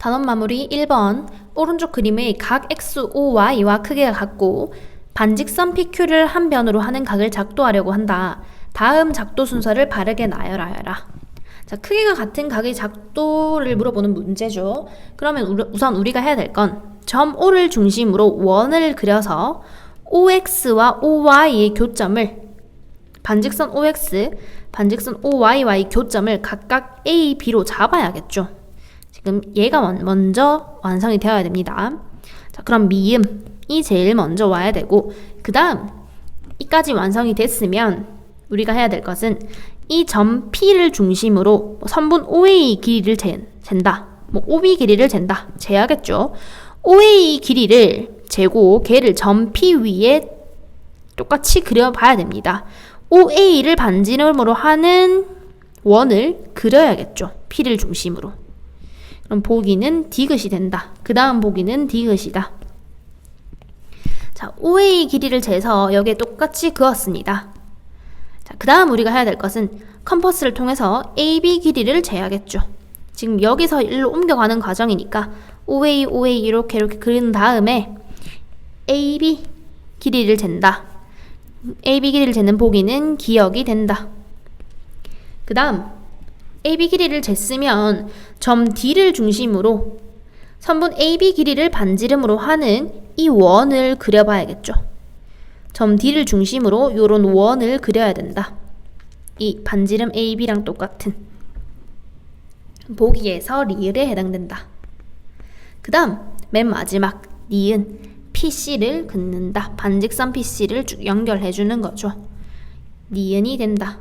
단원 마무리 1번 오른쪽 그림의 각 XOY와 크기가 같고 반직선 PQ를 한 변으로 하는 각을 작도하려고 한다. 다음 작도 순서를 바르게 나열하여라. 자, 크기가 같은 각의 작도를 물어보는 문제죠. 그러면 우리- 우선 우리가 해야 될 건 점 O를 중심으로 원을 그려서 OX와 OY의 교점을 반직선 OX, 반직선 OY와의 교점을 각각 A, B로 잡아야겠죠. 지금 얘가 먼- 먼저 완성이 되어야 됩니다. 자, 그럼 미음이 제일 먼저 와야 되고 그 다음 이까지 완성이 됐으면 우리가 해야 될 것은 이 점 P를 중심으로 뭐 선분 OA 길이를 잰, 잰다. 뭐 OB 길이를 잰다. 재야겠죠. OA 길이를 재고 걔를 점 P 위에 똑같이 그려봐야 됩니다. OA를 반지름으로 하는 원을 그려야겠죠. P를 중심으로. 그럼 보기는 디귿이 된다. 그 다음 보기는 디귿이다. 자, OA 길이를 재서 여기에 똑같이 그었습니다. 자, 그 다음 우리가 해야 될 것은 컴퍼스를 통해서 AB 길이를 재야겠죠. 지금 여기서 일로 옮겨가는 과정이니까 OA, OA 이렇게 이렇게 그린 다음에 AB 길이를 잰다. AB 길이를 재는 보기는 기억이 된다. 그 다음 AB 길이를 쟀으면 점 D를 중심으로 선분 AB 길이를 반지름으로 하는 이 원을 그려봐야겠죠. 점 D를 중심으로 요런 원을 그려야 된다. 이 반지름 AB랑 똑같은 보기에서 리을에 해당된다. 그 다음 맨 마지막 니은 PC를 긋는다. 반직선 PC를 쭉 연결해주는 거죠. 니은이 된다.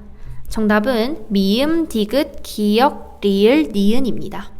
정답은 미음, 디귿, 기역, 리을, 니은입니다.